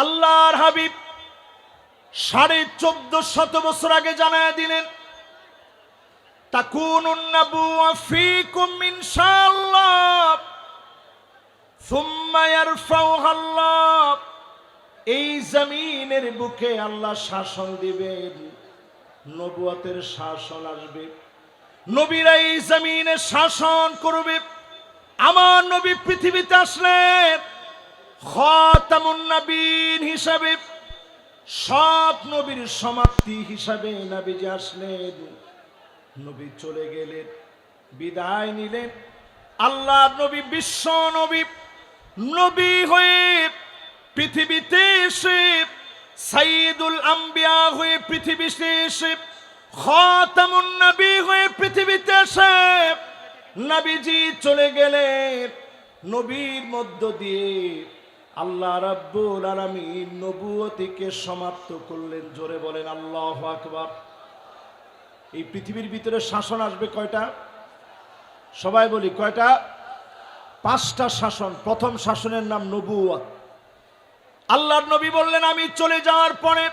আল্লাহর হাবিব সাড়ে চোদ্দ শত বছর আগে জানায় দিলেন তাকুন ফিকুম ইনশাআল্লাহ, সুম্মা ইয়ারফাউহা এই জমিনের বুকে আল্লাহ শাসন দিবেন, নবুয়তের শাসন আসবে। নবীরা এই জমিনে শাসন করবে। আমার নবী পৃথিবীতে আসলে খতামুন নবীন হিসাবে, সব নবীর সমাপ্তি হিসাবে নবীজি আসলেন। নবী চলে গেলেন, বিদায় নিলেন। আল্লাহ নবী বিশ্ব নবী নবী হয়ে পৃথিবীতে এসে সাইদুল আম্বিয়া হয়ে পৃথিবীতে এসে, খতামুন নবী হয়ে পৃথিবীতে এসে নবীজি চলে গেলেন। নবীর মধ্য দিয়ে আল্লাহ রাব্বুল আলামিন নবুয়তিকে সমাপ্ত করলেন। জোরে বলেন, আল্লাহ আকবার। এই পৃথিবীর ভিতরে শাসন আসবে কয়টা? সবাই বলি, কয়টা? পাঁচটা শাসন। প্রথম শাসনের নাম নবুয়ত আল্লাহর নবী বললেন, আমি চলে যাওয়ার পরে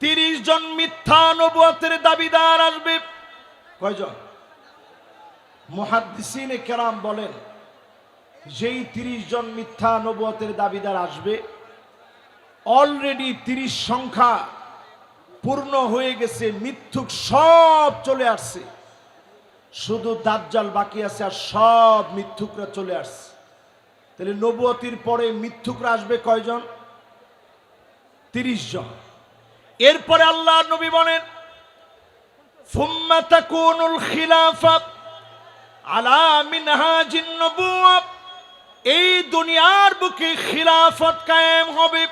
তিরিশ জন মিথ্যা নবুয়তের দাবিদার আসবে। কয়জন? মহাদ্দিসিনে কেরাম বলেন, যেই তিরিশ জন মিথ্যা নবতের দাবিদার আসবে অলরেডি তিরিশ সংখ্যা পূর্ণ হয়ে গেছে, মিথ্যুক সব চলে আসছে। শুধু দাজ্জাল বাকি আছে আর সব মিথ্যুকরা চলে আসছে। তাহলে নবুয়তির পরে মিথ্যুকরা আসবে কয়জন? তিরিশ জন। এরপরে আল্লাহ নবী বলেন ফুম্মা তাকুনুল খিলাফা আলা মিনহাজিন এই দুনিয়ার বুকে খিলাফত কায়েম হবে।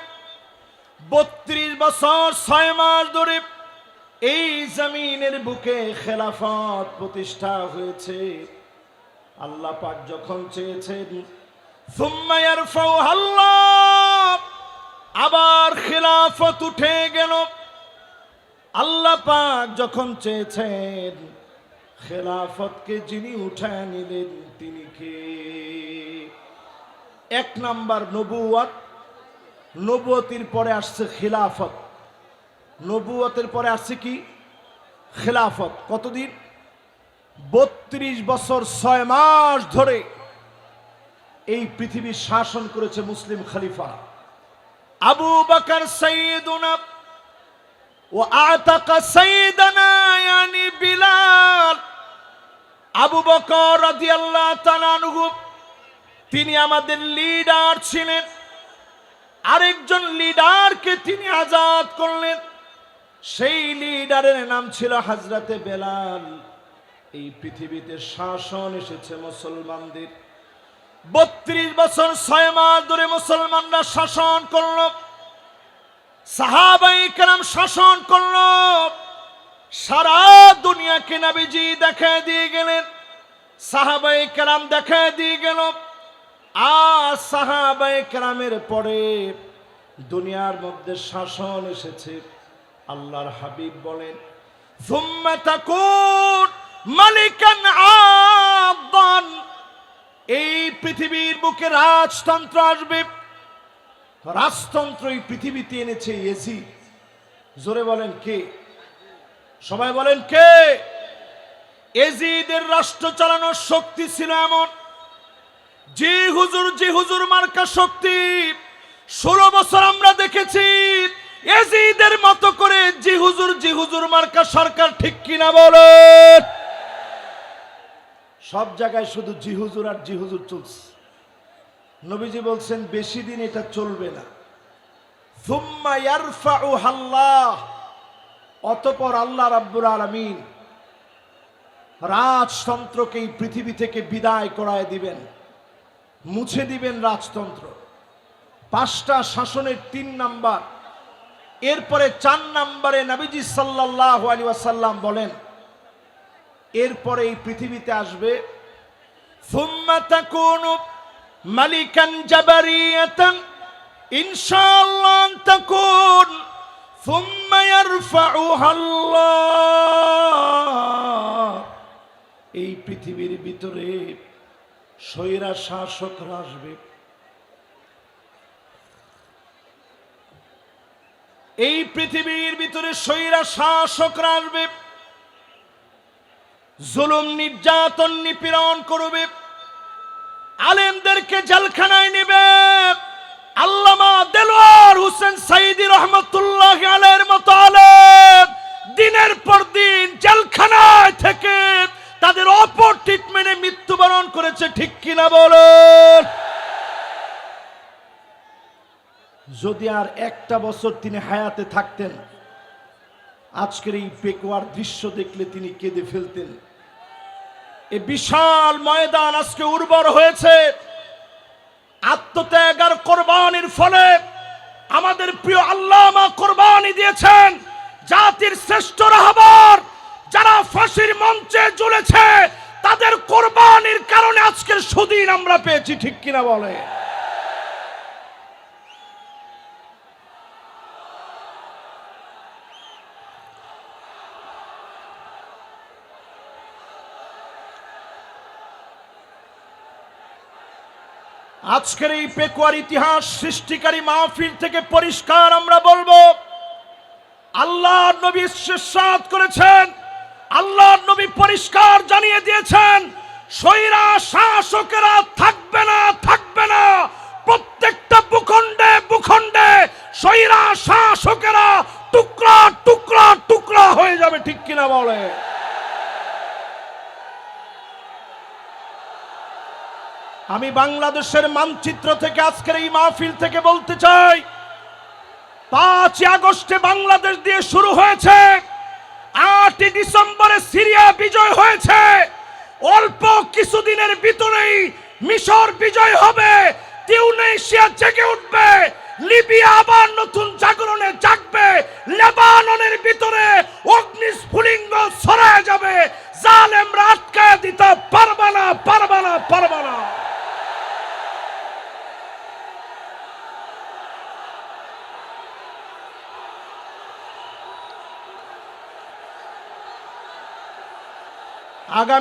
বত্রিশ বছর ছয় মাস ধরে এই জমিনের বুকে খেলাফত প্রতিষ্ঠা হয়েছে। আল্লাহ পাক যখন চেয়েছেন আবার খেলাফত উঠে গেল। আল্লাহ পাক যখন চেয়েছেন খেলাফতকে যিনি উঠায় নিলেন তিনি কে? এক নাম্বার নবুয়াত নবুয়তির পরে আসছে খিলাফত। নবুয়তের পরে আসছে কি? খেলাফত। কতদিন? বত্রিশ বছর ছয় মাস ধরে এই পৃথিবী শাসন করেছে মুসলিম খলিফা। আবু বকর সৈয়দুনা ও আতাকা বিলাল আবু বকর তিনি আমাদের লিডার ছিলেন। আরেকজন লিডারকে তিনি আজাদ করলেন। সেই লিডারের নাম ছিল হাজরাতে বেলাল। এই পৃথিবীতে শাসন এসেছে মুসলমানদের। বত্রিশ বছর ছয় মাস ধরে মুসলমানরা শাসন করল। সাহাবাই কেরাম শাসন করল। সারা দুনিয়াকে নাবিজি দেখা দিয়ে গেলেন। সাহাবাই কালাম দেখা দিয়ে গেল। আর সাহাবাই কালামের পরে দুনিয়ার মধ্যে শাসন এসেছে। আল্লাহর হাবিব বলেন মালিকান এই পৃথিবীর বুকে রাজতন্ত্র আসবে। রাজতন্ত্র এই পৃথিবীতে এনেছে এসি জোরে বলেন কে? সবাই বলেন কে? এজিদের রাষ্ট্র চালানোর শক্তি ছিল এমন। যে হুজুর যে হুজুর মার্কা শক্তি। ষোলো বছর আমরা দেখেছি এজিদের মতো করে জি হুজুর জি হুজুর মার্কা সরকার ঠিক কিনা বলেন। সব জায়গায় শুধু জি হুজুর আর জি হুজুর চলছে। নবীজি বলছেন, বেশি দিন এটা চলবে না। থুম্মা ইয়ারফাউহা আল্লাহ অতপর আল্লাহ রাব্বুল আলামিন রাজতন্ত্রকে এই পৃথিবী থেকে বিদায় করায় দিবেন, মুছে দিবেন রাজতন্ত্র। পাঁচটা শাসনের তিন নাম্বার, এরপরে চার নাম্বারে নবীজি সাল্লাহ আলী ওয়াসাল্লাম বলেন, এরপরে এই পৃথিবীতে আসবে মালিকান জাবারিয়াতান, ইনশাআল্লাহ তাকুন। সুম্মা ইয়ারফাউহা আল্লাহ এই পৃথিবীর ভিতরে স্বৈরা শাসকরা আসবে। এই পৃথিবীর ভিতরে স্বৈরা শাসকরা আসবে। জুলুম নির্যাতন নিপীড়ন করবে। আলেমদেরকে জেলখানায় নেবে। আল্লামা দেলোয়ার হোসেন সাইদি রহমতুল্লাহ আলের মতো আলেম দিনের পর দিন জেলখানায় থেকে তাদের অপর ট্রিটমেন্টে মৃত্যুবরণ করেছে, ঠিক কিনা বলেন? যদি আর একটা বছর তিনি হায়াতে থাকতেন, আজকের এই পেকুয়ার দৃশ্য দেখলে তিনি কেঁদে ফেলতেন। এ বিশাল ময়দান আজকে উর্বর হয়েছে। আত্মত্যাগ আর কোরবানির ফলে আমাদের প্রিয় আল্লামা কোরবানি দিয়েছেন জাতির শ্রেষ্ঠ রাহবার। যারা ফাঁসির মঞ্চে জ্বলেছে, তাদের কোরবানির কারণে আজকের সুদিন আমরা পেয়েছি, ঠিক কিনা বলে? আজকের এই পেকুয়ার ইতিহাস সৃষ্টিকারী মাহফিল থেকে পরিষ্কার আমরা বলব, আল্লাহ নবী সাত করেছেন, আল্লাহ নবী পরিষ্কার জানিয়ে দিয়েছেন সৈরা শাসকেরা থাকবে না থাকবে না। প্রত্যেকটা ভূখণ্ডে ভূখণ্ডে সৈরা শাসকেরা টুকরা টুকরা টুকরা হয়ে যাবে, ঠিক কিনা বলে আমি বাংলাদেশের মানচিত্র থেকে আজকের এই মাহফিল থেকে বলতে চাই, পাঁচই আগস্টে বাংলাদেশ দিয়ে শুরু হয়েছে, আটই ডিসেম্বরে সিরিয়া বিজয় হয়েছে, অল্প কিছুদিনের ভিতরেই মিশর বিজয় হবে টিউনেশিয়া জেগে উঠবে, লিবিয়া আবার নতুন জাগরণে জাগবে, লেবাননের ভিতরে অগ্নিস্ফুলিঙ্গ ছড়ায় যাবে জালেমরা আটকায় দিতে পারবে না পারবে না পারবে না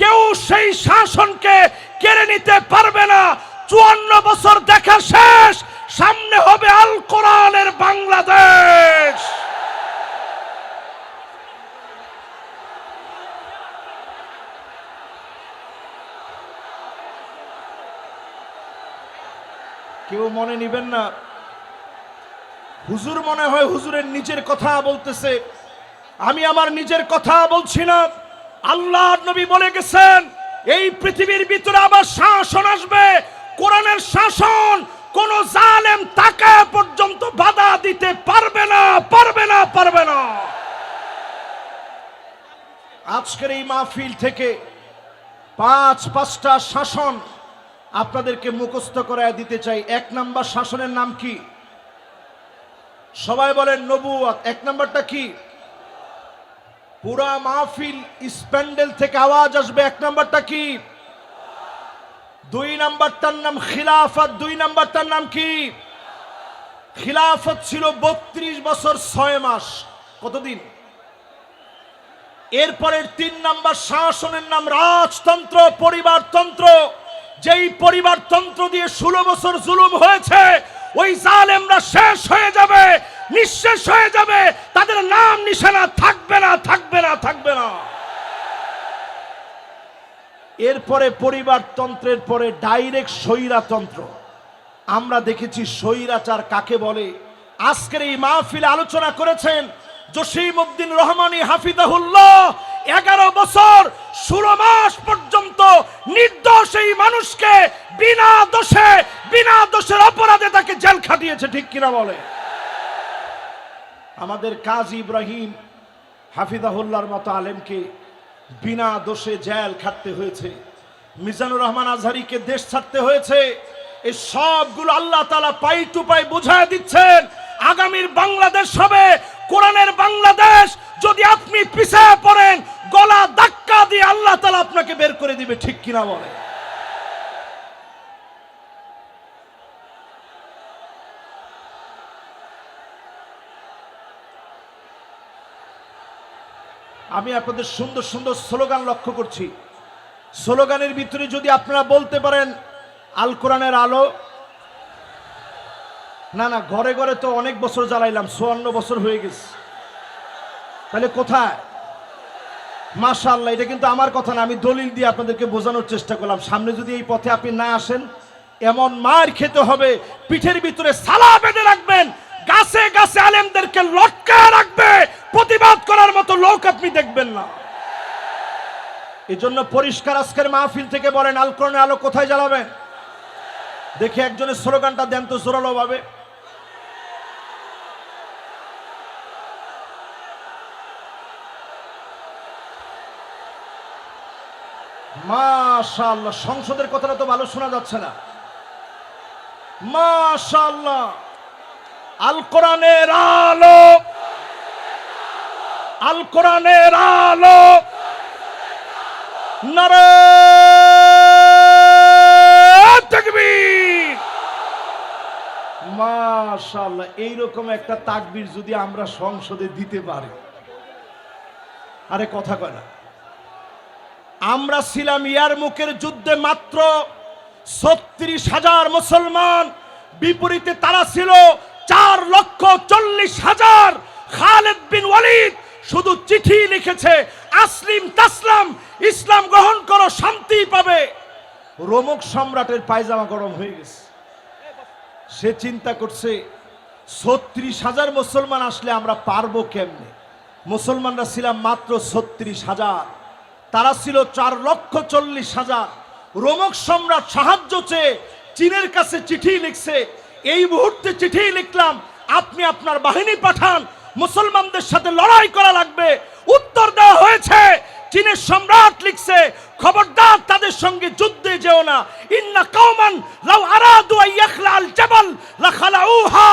কেউ সেই শাসনকে কেড়ে নিতে পারবে না। চুয়ান্ন বছর দেখা শেষ, সামনে হবে আল কোরআনের বাংলাদেশ। কেউ মনে নিবেন না? হুজুর মনে হয় হুজুরের নিজের কথা বলতেছে। আমি আমার নিজের কথা বলছি না। আল্লাহ নবী বলে গেছেন, এই পৃথিবীর ভিতরে আবার শাসন আসবে। কোরআনের শাসন, কোন জালেম তাকা পর্যন্ত বাধা দিতে পারবে না পারবে না পারবে না। আজকের এই মাহফিল থেকে পাঁচ, পাঁচটা শাসন আপনাদেরকে মুখস্থ করায় দিতে চাই। এক নাম্বার শাসনের নাম কি? সবাই বলেন নবুয়াত এক নাম্বারটা কি? পুরা মাহফিল স্প্যান্ডেল থেকে আওয়াজ আসবে। এক নাম্বারটা কি? দুই নাম্বারটার নাম খিলাফত, দুই নাম্বারটার নাম কি? খিলাফত ছিল বত্রিশ বছর ছয় মাস। কতদিন? এরপরের তিন নাম্বার শাসনের নাম রাজতন্ত্র, পরিবারতন্ত্র। যেই পরিবারতন্ত্র দিয়ে ষোলো বছর জুলুম হয়েছে ওই জালেমরা শেষ হয়ে যাবে, নিঃশেষ হয়ে যাবে, তাদের নাম নিশানা থাকবে না থাকবে না থাকবে না। এরপরে পরিবারতন্ত্রের পরে ডাইরেক্ট স্বৈরাতন্ত্র। আমরা দেখেছি স্বৈরাচার কাকে বলে? আজকের এই মাহফিলে আলোচনা করেছেন জসিম উদ্দিন রহমানি হাফিজাহুল্লাহ। এগারো বছর, ষোলো মাস পর্যন্ত নির্দোষ এই মানুষকে বিনা দোষে, বিনা দোষের অপরাধে তাকে জেল খাটিয়েছে, ঠিক কিনা বলে? আমাদের কাজী ইব্রাহিম হাফিজাহুল্লাহর মতো আলেমকে বিনা দোষে জেল খাটতে হয়েছে। মিজানুর রহমান আজহারিকে দেশ ছাড়তে হয়েছে। এই সবগুলো আল্লাহ তালা পাই টু পাই বুঝায় দিচ্ছেন। আগামীর বাংলাদেশ হবে, কোরআনের বাংলাদেশ। যদি আপনি পিছিয়ে পড়েন গলা ধাক্কা দিয়ে আল্লাহ তালা আপনাকে বের করে দিবে, ঠিক কিনা বলে? আমি আপনাদের সুন্দর সুন্দর স্লোগান লক্ষ্য করছি। স্লোগানের ভিতরে যদি আপনারা বলতে পারেন, আল কোরআনের আলো। না না, ঘরে ঘরে তো অনেক বছর জ্বালাইলাম, চুয়ান্ন বছর হয়ে গেছে। তাহলে কোথায়? মাশাআল্লাহ, এটা কিন্তু আমার কথা না, আমি দলিল দিয়ে আপনাদেরকে বোঝানোর চেষ্টা করলাম। সামনে যদি এই পথে আপনি না আসেন, এমন মার খেতে হবে, পিঠের ভিতরে সালা বেঁধে রাখবেন, গাছে গাছে আলেমদেরকে লটকায় রাখবে, প্রতিবাদ করার মতো লোক আপনি দেখবেন না। এই জন্য পরিষ্কার আজকের মাহফিল থেকে বলেন আলকরণে আলো কোথায় জ্বালাবেন? দেখে একজনের স্লোগানটা দেন তো জোরালো ভাবে মাশাআল্লাহ, সংসদের কথাটা তো ভালো শোনা যাচ্ছে না। মাশাআল্লাহ আল কোরআনের আলো। আল কোরআনের আলো। নারে তাকবীর। মাশাআল্লাহ, এইরকম একটা তাকবীর যদি আমরা সংসদে দিতে পারি। আরে কথা কয় না। আমরা ছিলাম ইয়ার মুখের যুদ্ধে মাত্র ছত্রিশ হাজার মুসলমান। বিপরীতে তারা ছিল চার লক্ষ চল্লিশ হাজার। খালেদ বিন ওয়ালিদ শুধু চিঠি লিখেছে, আসলিম তাসলাম, ইসলাম গ্রহণ করো, শান্তি পাবে। রোমক সম্রাটের পায়জামা গরম হয়ে গেছে। সে চিন্তা করছে, ছত্রিশ হাজার মুসলমান আসলে আমরা পারব কেমনে? মুসলমানরা ছিলাম মাত্র ছত্রিশ হাজার। তারা ছিল চার লক্ষ চল্লিশ হাজার। রোমক সম্রাট সাহায্য চেয়ে চীনের কাছে চিঠি লিখছে। এই মুহূর্তে চিঠি লিখলাম, আপনি আপনার বাহিনী পাঠান, মুসলমানদের সাথে লড়াই করা লাগবে। উত্তর দেওয়া হয়েছে, চীনের সম্রাট লিখছে, খবরদার তাদের সঙ্গে যুদ্ধে যেও না। ইন্না কওমান লাউ আরাদু আল জাবাল লাখালাউহা।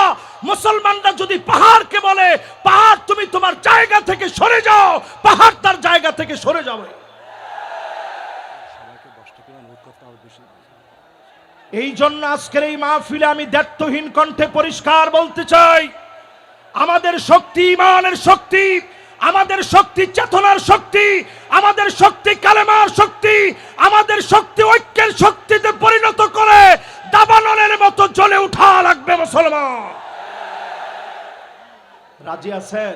মুসলমানরা যদি পাহাড়কে বলে, পাহাড় তুমি তোমার জায়গা থেকে সরে যাও, পাহাড় তার জায়গা থেকে সরে যাবে সবাইকে দশ টাকা অনুরোধ করতে হবে বেশি এই জন্য আজকের এই মাহফিলে আমি দায়িত্বহীন কণ্ঠে পরিষ্কার বলতে চাই, আমাদের শক্তি ইমানের শক্তি, আমাদের শক্তি চেতনার শক্তি, আমাদের শক্তি কালেমার শক্তি, আমাদের শক্তি ঐক্যের শক্তিতে পরিণত করে দাবানলের মতো জ্বলে উঠা লাগবে মুসলমান। রাজি আছেন?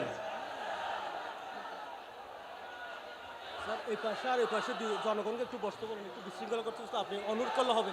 জনগণকে একটু বসতে বলুন, একটু বিশৃঙ্খলা করতে আপনি অনুরোধ করলে হবে।